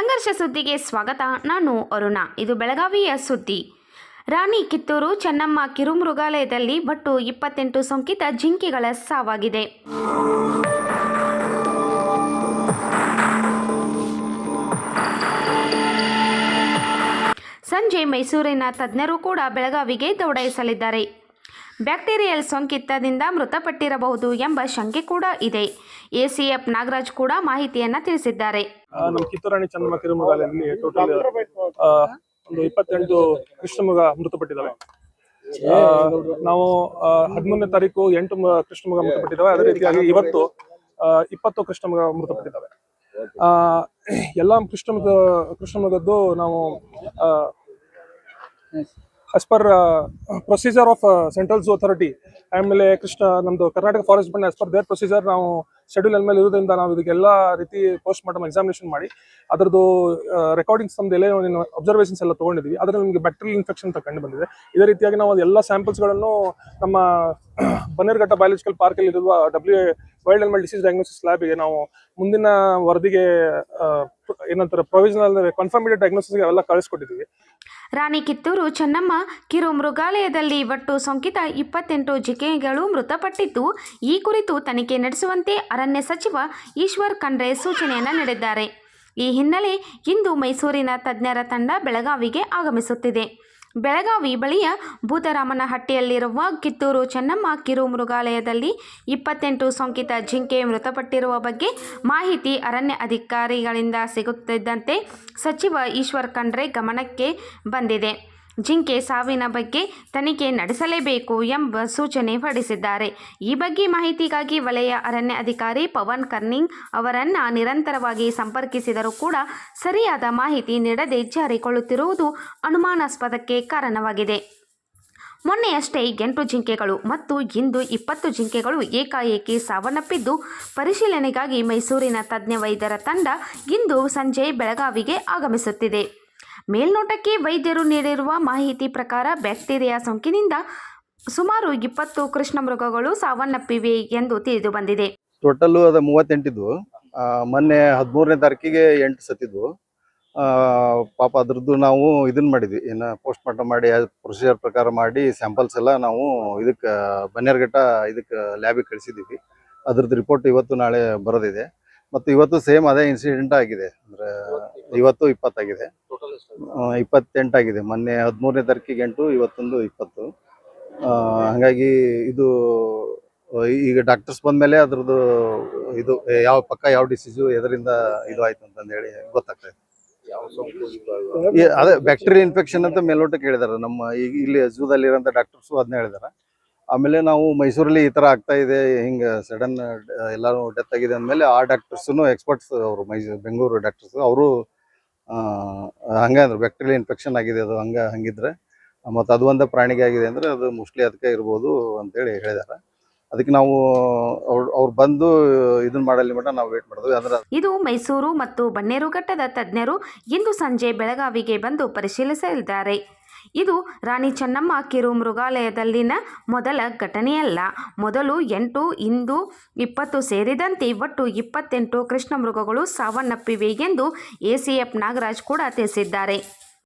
ಸಂಘರ್ಷ ಸುದ್ದಿಗೆ ಸ್ವಾಗತ. ನಾನು ಅರುಣ. ಇದು ಬೆಳಗಾವಿಯ ಸುದ್ದಿ. ರಾಣಿ ಕಿತ್ತೂರು ಚೆನ್ನಮ್ಮ ಕಿರುಮೃಗಾಲಯದಲ್ಲಿ ಬಟ್ಟು ಇಪ್ಪತ್ತೆಂಟು ಸೋಂಕಿತ ಜಿಂಕೆಗಳ ಸಾವಾಗಿದೆ. ಸಂಜೆ ಮೈಸೂರಿನ ತಜ್ಞರು ಕೂಡ ಬೆಳಗಾವಿಗೆ ದೌಡಾಯಿಸಲಿದ್ದಾರೆ. ಬ್ಯಾಕ್ಟೀರಿಯಲ್ ಸೋಂಕಿತದಿಂದ ಮೃತಪಟ್ಟಿರಬಹುದು ಎಂಬ ಶಂಕೆ ಕೂಡ ಇದೆ. ಎಸಿಎಫ್ ನಾಗರಾಜ್ ಕೂಡ ಮಾಹಿತಿಯನ್ನು ತಿಳಿಸಿದ್ದಾರೆ. ಟೋಟಲ್ ಇಪ್ಪತ್ತೆಂಟು ಕೃಷ್ಣಮೃಗ ಮೃತಪಟ್ಟಿದ್ದಾವೆ. ನಾವು ಹದಿಮೂರನೇ ತಾರೀಕು ಎಂಟು ಕೃಷ್ಣಮೃಗ ಮೃತಪಟ್ಟಿದ್ದಾವೆ. ಅದೇ ರೀತಿಯಾಗಿ ಇವತ್ತು ಇಪ್ಪತ್ತು ಕೃಷ್ಣಮೃಗ ಮೃತಪಟ್ಟಿದ್ದಾವೆ. ಆ, ಎಲ್ಲ ಕೃಷ್ಣಮೃಗ ಕೃಷ್ಣಮೃಗದ್ದು ನಾವು as per procedure of central zoo authority ಆಮೇಲೆ ಕೃಷ್ಣ ನಮ್ಮದು Karnataka forest department as per their procedure ನಾವು ಶೆಡ್ಯೂಲ್ ಮೇಲೆ ಇರೋದ್ರಿಂದ ನಾವು ಇದಕ್ಕೆಲ್ಲ ರೀತಿ ಪೋಸ್ಟ್ ಮಾರ್ಟಮ್ ಎಕ್ಸಾಮಿನೇಷನ್ ಮಾಡಿ, ಅದರದ್ದು ರೆಕಾರ್ಡಿಂಗ್ಸ್ ನಮ್ದು ಎಲ್ಲ ಅಬ್ಸರ್ವೇಷನ್ಸ್ ಎಲ್ಲ ತೊಗೊಂಡಿದ್ವಿ. ಅದರಲ್ಲಿ ನಮಗೆ ಬ್ಯಾಕ್ಟೀರಿಯಲ್ ಇನ್ಫೆಕ್ಷನ್ ಕಂಡು ಬಂದಿದೆ. ಇದೇ ರೀತಿಯಾಗಿ ನಾವು ಎಲ್ಲ ಸ್ಯಾಂಪಲ್ಸ್ಗಳನ್ನು ನಮ್ಮ Bannerghatta biological ಪಾರ್ಕಲ್ಲಿರುವ W wild animal disease diagnosis ಲ್ಯಾಬಿಗೆ ನಾವು ಮುಂದಿನ ವರದಿಗೆ ಏನಂತಾರೆ ಪ್ರೊವಿಷನಲ್ ಕನ್ಫರ್ಮೇಟೆಡ್ ಡಯಾಗ್ನೋಸಿಸ್ಗೆ ಅವೆಲ್ಲ ಕಳಿಸ್ಕೊಟ್ಟಿದ್ದೀವಿ ರಾಣಿ ಕಿತ್ತೂರು ಚೆನ್ನಮ್ಮ ಕಿರು ಮೃಗಾಲಯದಲ್ಲಿ ಒಟ್ಟು ಸೋಂಕಿತ ಇಪ್ಪತ್ತೆಂಟು ಜಿಕೆಗಳು ಮೃತಪಟ್ಟಿದ್ದು, ಈ ಕುರಿತು ತನಿಖೆ ನಡೆಸುವಂತೆ ಅರಣ್ಯ ಸಚಿವ ಈಶ್ವರ್ ಖಂಡ್ರೆ ಸೂಚನೆಯನ್ನು ನೀಡಿದ್ದಾರೆ. ಈ ಹಿನ್ನೆಲೆ ಇಂದು ಮೈಸೂರಿನ ತಜ್ಞರ ತಂಡ ಬೆಳಗಾವಿಗೆ ಆಗಮಿಸುತ್ತಿದೆ. ಬೆಳಗಾವಿ ಬಳಿಯ ಭೂತರಾಮನಹಟ್ಟಿಯಲ್ಲಿರುವ ಕಿತ್ತೂರು ಚೆನ್ನಮ್ಮ ಕಿರು ಮೃಗಾಲಯದಲ್ಲಿ ಇಪ್ಪತ್ತೆಂಟು ಸೋಂಕಿತ ಜಿಂಕೆ ಮೃತಪಟ್ಟಿರುವ ಬಗ್ಗೆ ಮಾಹಿತಿ ಅರಣ್ಯ ಅಧಿಕಾರಿಗಳಿಂದ ಸಿಗುತ್ತಿದ್ದಂತೆ ಸಚಿವ ಈಶ್ವರ್ ಖಂಡ್ರೆ ಗಮನಕ್ಕೆ ಬಂದಿದೆ. ಜಿಂಕೆ ಸಾವಿನ ಬಗ್ಗೆ ತನಿಖೆ ನಡೆಸಲೇಬೇಕು ಎಂಬ ಸೂಚನೆ ಹೊರಡಿಸಿದ್ದಾರೆ. ಈ ಬಗ್ಗೆ ಮಾಹಿತಿಗಾಗಿ ವಲಯ ಅರಣ್ಯ ಅಧಿಕಾರಿ ಪವನ್ ಕರ್ನಿಂಗ್ ಅವರನ್ನು ನಿರಂತರವಾಗಿ ಸಂಪರ್ಕಿಸಿದರೂ ಕೂಡ ಸರಿಯಾದ ಮಾಹಿತಿ ನೀಡದೆ ಜಾರಿಕೊಳ್ಳುತ್ತಿರುವುದು ಅನುಮಾನಾಸ್ಪದಕ್ಕೆ ಕಾರಣವಾಗಿದೆ. ಮೊನ್ನೆಯಷ್ಟೇ ಎಂಟು ಜಿಂಕೆಗಳು ಮತ್ತು ಇಂದು ಇಪ್ಪತ್ತು ಜಿಂಕೆಗಳು ಏಕಾಏಕಿ ಸಾವನ್ನಪ್ಪಿದ್ದು, ಪರಿಶೀಲನೆಗಾಗಿ ಮೈಸೂರಿನ ತಜ್ಞ ವೈದ್ಯರ ತಂಡ ಇಂದು ಸಂಜೆ ಬೆಳಗಾವಿಗೆ ಆಗಮಿಸುತ್ತಿದೆ. ಮೇಲ್ನೋಟಕ್ಕೆ ವೈದ್ಯರು ನೀಡಿರುವ ಮಾಹಿತಿ ಪ್ರಕಾರ ಬ್ಯಾಕ್ಟೀರಿಯಾ ಸೋಂಕಿನಿಂದ ಸುಮಾರು ಇಪ್ಪತ್ತು ಕೃಷ್ಣ ಮೃಗಗಳು ಸಾವನ್ನಪ್ಪಿವೆ ಎಂದು ತಿಳಿದು ಬಂದಿದೆ. ಟೋಟಲ್ ಅದು ಮೂವತ್ತೆಂಟಿದ್ವು. ಆ, ಮೊನ್ನೆ ಹದಿಮೂರನೇ ತಾರೀಕಿಗೆ ಎಂಟು ಸತ್ತಿದ್ವು. ಪಾಪ ಅದ್ರದ್ದು ನಾವು ಇದನ್ನ ಮಾಡಿದ್ವಿ. ಏನ ಪೋಸ್ಟ್ ಮಾರ್ಟಮ್ ಮಾಡಿ ಪ್ರೊಸೀಜರ್ ಪ್ರಕಾರ ಮಾಡಿ ಸ್ಯಾಂಪಲ್ಸ್ ಎಲ್ಲ ನಾವು ಇದಕ್ಕೆ ಬನ್ನೇರ್ಘಟ್ಟ ಇದಕ್ಕೆ ಲ್ಯಾಬಿಗೆ ಕಳಿಸಿದ್ದೀವಿ ಅದ್ರದ್ದು ರಿಪೋರ್ಟ್ ಇವತ್ತು ನಾಳೆ ಬರೋದಿದೆ. ಮತ್ತು ಇವತ್ತು ಸೇಮ್ ಅದೇ ಇನ್ಸಿಡೆಂಟ್ ಆಗಿದೆ. ಅಂದ್ರೆ ಇವತ್ತು ಇಪ್ಪತ್ತಾಗಿದೆ. ಇಪ್ಪತ್ತೆಂಟಾಗಿದೆ ಮೊನ್ನೆ ಹದಿಮೂರನೇ ತಾರೀಕಿಗೆ ಎಂಟು ಇವತ್ತೊಂದು ಇಪ್ಪತ್ತು. ಆ, ಹಾಗಾಗಿ ಇದು ಈಗ ಡಾಕ್ಟರ್ಸ್ ಬಂದಮೇಲೆ ಅದ್ರದ್ದು ಇದು ಯಾವ ಪಕ್ಕ ಯಾವ ಡಿಸೀಸು ಎದರಿಂದ ಇದು ಆಯ್ತು ಅಂತ ಹೇಳಿ ಗೊತ್ತಾಗ್ತದೆ. ಅದೇ ಬ್ಯಾಕ್ಟೀರಿಯಾ ಇನ್ಫೆಕ್ಷನ್ ಅಂತ ಮೇಲ್ನೋಟಕ್ಕೆ ಹೇಳಿದಾರೆ. ನಮ್ಮ ಈಗ ಇಲ್ಲಿ ಝೂದಲ್ಲಿ ಇರೋಂಥ ಡಾಕ್ಟರ್ಸು ಅದನ್ನ ಹೇಳಿದಾರೆ. ಆಮೇಲೆ ನಾವು ಮೈಸೂರಲ್ಲಿ ಈ ತರ ಆಗ್ತಾ ಇದೆ. ಹಿಂಗ ಸಡನ್ ಎಲ್ಲರೂ ಡೆತ್ ಆಗಿದೆ ಅಂದಮೇಲೆ ಆ ಡಾಕ್ಟರ್ಸು ಎಕ್ಸ್ಪರ್ಟ್ಸ್ ಅವರು ಮೈಸೂರು ಬೆಂಗಳೂರು ಡಾಕ್ಟರ್ಸ್ ಅವರು ಹಂಗ ಅಂದ್ರೆ ಬ್ಯಾಕ್ಟೀರಿಯಾ ಇನ್ಫೆಕ್ಷನ್ ಆಗಿದೆ ಅದು, ಹಂಗ, ಹಂಗಿದ್ರೆ, ಮತ್ತು ಅದು ಒಂದೇ ಪ್ರಾಣಿಗೆ ಆಗಿದೆ ಅಂದ್ರೆ ಅದು ಮೋಸ್ಟ್ಲಿ ಅದಕ್ಕೆ ಇರ್ಬೋದು ಅಂತೇಳಿ ಹೇಳಿದಾರೆ ಅದಕ್ಕೆ ನಾವು ಅವ್ರು ಬಂದು ಇದನ್ನ ಮಾಡಲಿ ಮಟ್ಟ ನಾವು ವೇಟ್ ಮಾಡಿದ್ವಿ ಅಂದ್ರೆ ಇದು ಮೈಸೂರು ಮತ್ತು ಬನ್ನೇರುಘಟ್ಟದ ತಜ್ಞರು ಇಂದು ಸಂಜೆ ಬೆಳಗಾವಿಗೆ ಬಂದು ಪರಿಶೀಲಿಸಲಿದ್ದಾರೆ. ಇದು ರಾಣಿ ಚೆನ್ನಮ್ಮ ಕಿರು ಮೃಗಾಲಯದಲ್ಲಿನ ಮೊದಲ ಘಟನೆಯಲ್ಲ. ಮೊದಲು ಎಂಟು ಇಂದು ಇಪ್ಪತ್ತು ಸೇರಿದಂತೆ ಒಟ್ಟು ಇಪ್ಪತ್ತೆಂಟು ಕೃಷ್ಣ ಮೃಗಗಳು ಸಾವನ್ನಪ್ಪಿವೆ ಎಂದು ಎಸಿಎಫ್ ನಾಗರಾಜ್ ಕೂಡ ತಿಳಿಸಿದ್ದಾರೆ.